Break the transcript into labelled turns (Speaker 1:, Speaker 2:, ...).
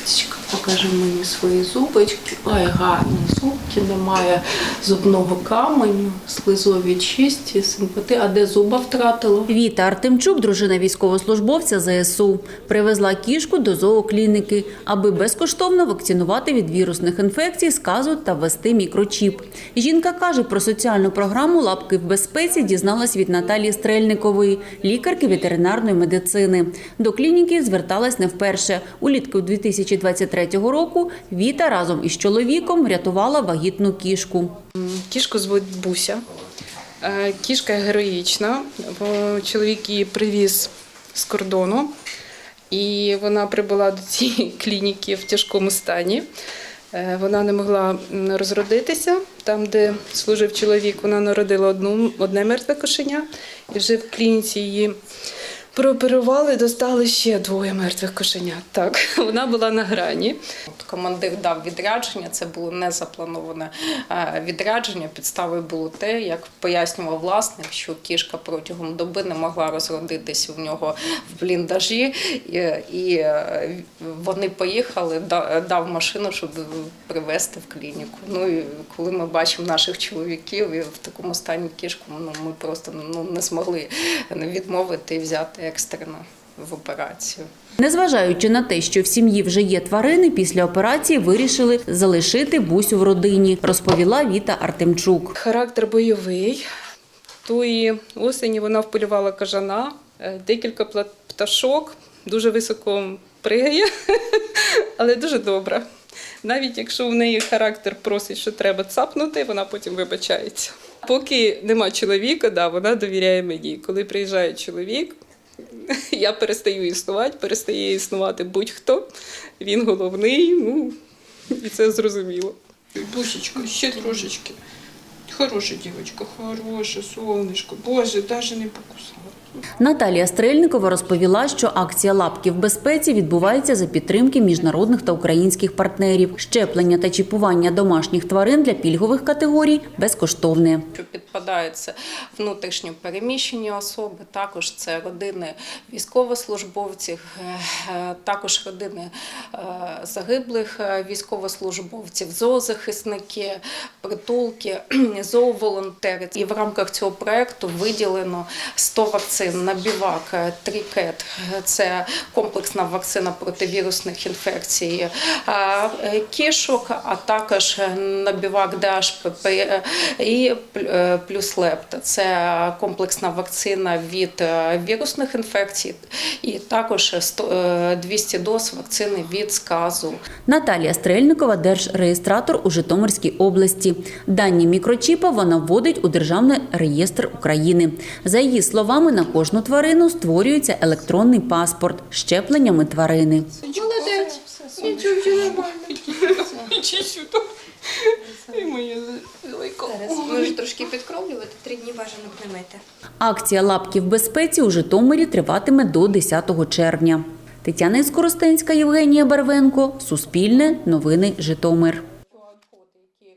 Speaker 1: Катечка, покажи мені свої зубочки. Ой, гарні зубки, немає зубного каменю, слизові чисті, симпати. А де зуба втратила?
Speaker 2: Віта Артемчук, дружина військовослужбовця ЗСУ, привезла кішку до зооклініки, аби безкоштовно вакцинувати від вірусних інфекцій, сказу та ввести мікрочіп. Жінка каже, про соціальну програму «Лапки в безпеці» дізналась від Наталії Стрельникової, лікарки ветеринарної медицини. До клініки зверталась не вперше. Улітку 2023 року Віта разом із чоловіком врятувала вагітну кішку.
Speaker 3: Кішку звуть Буся. Е, Кішка героїчна. Чоловік її привіз з кордону, і вона прибула до цієї клініки в тяжкому стані. Е, Вона не могла розродитися. Там, де служив чоловік, вона народила одну, одне мертве кошеня, і вже в клініці її прооперували, достали ще двоє мертвих кошенят. Так, вона була на грані. Командир дав відрядження, це було не заплановане е, відрядження. Підставою було те, як пояснював власник, що кішка протягом доби не могла розродитись в нього в бліндажі, і, і е, вони поїхали, дав машину, щоб привезти в клініку. Ну і коли ми бачимо наших чоловіків і в такому стані кішку, ну ми просто ну не змогли відмовити і взяти екстрено в операцію.
Speaker 2: Незважаючи на те, що в сім'ї вже є тварини, після операції вирішили залишити бусю в родині, розповіла Віта Артемчук.
Speaker 3: Характер бойовий. Тої осені вона вполювала кажана, е, декілька пташок, дуже високо пригає, але дуже добра. Навіть якщо в неї характер просить, що треба цапнути, вона потім вибачається. Поки нема чоловіка, да, вона довіряє мені. Коли приїжджає чоловік, я перестаю існувати, перестає існувати будь-хто. Він головний, ну і це зрозуміло.
Speaker 4: Бусечка, ще трошечки. Хороша дівчинка, хороша, сонечко. Боже, навіть не покусала.
Speaker 2: Наталія Стрельникова розповіла, що акція лапки в безпеці відбувається за підтримки міжнародних та українських партнерів. Щеплення та чіпування домашніх тварин для пільгових категорій безкоштовне.
Speaker 3: що підпадають це внутрішньо переміщені особи, також це родини військовослужбовців, е, е, також родини е, загиблих військовослужбовців, зоозахисники, притулки, зооволонтери. І в рамках цього проекту виділено 100 вакцин на бівак, е, трікет. Це комплексна вакцина проти вірусних інфекцій е, е, кішок, а також на бівак DHPP і е, плюс лепт. Це комплексна вакцина від е, вірусних інфекцій, і також 100, е, 200 доз вакцини від сказу.
Speaker 2: Наталія Стрельникова держреєстратор у Житомирській області. Дані мікрочіпа вона вводить у Державний реєстр України. За її словами, на кожну тварину створюється електронний паспорт з щепленнями тварини.
Speaker 4: Молодець. Нічого, нормально. І моє.
Speaker 5: Зараз може трошки підкровлювати, три дні бажано примити.
Speaker 2: Акція лапки в безпеці у Житомирі триватиме до 10 червня. Тетяна Іскоростенська, Євгенія Барвенко, Суспільне, Новини Житомир.